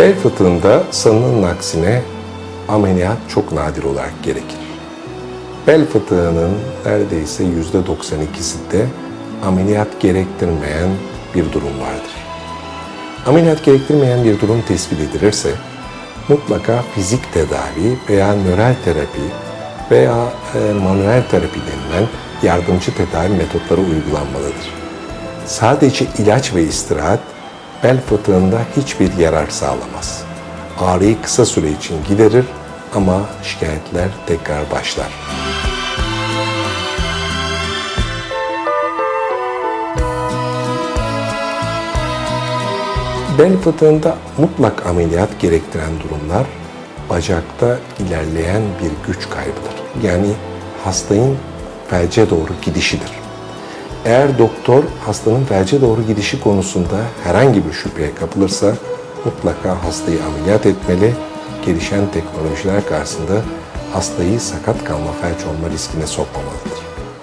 Bel fıtığında sanılanın aksine ameliyat çok nadir olarak gerekir. Bel fıtığının neredeyse %92'sinde ameliyat gerektirmeyen bir durum vardır. Ameliyat gerektirmeyen bir durum tespit edilirse mutlaka fizik tedavi veya nöral terapi veya e, manuel terapi denilen yardımcı tedavi metotları uygulanmalıdır. Sadece ilaç ve istirahat bel fıtığında hiçbir yarar sağlamaz. Ağrıyı kısa süre için giderir ama şikayetler tekrar başlar. Bel fıtığında mutlak ameliyat gerektiren durumlar bacakta ilerleyen bir güç kaybıdır. Yani hastanın felce doğru gidişidir. Eğer doktor hastanın felce doğru gidişi konusunda herhangi bir şüpheye kapılırsa mutlaka hastayı ameliyat etmeli. Gelişen teknolojiler karşısında hastayı sakat kalma felç olma riskine sokmamalıdır.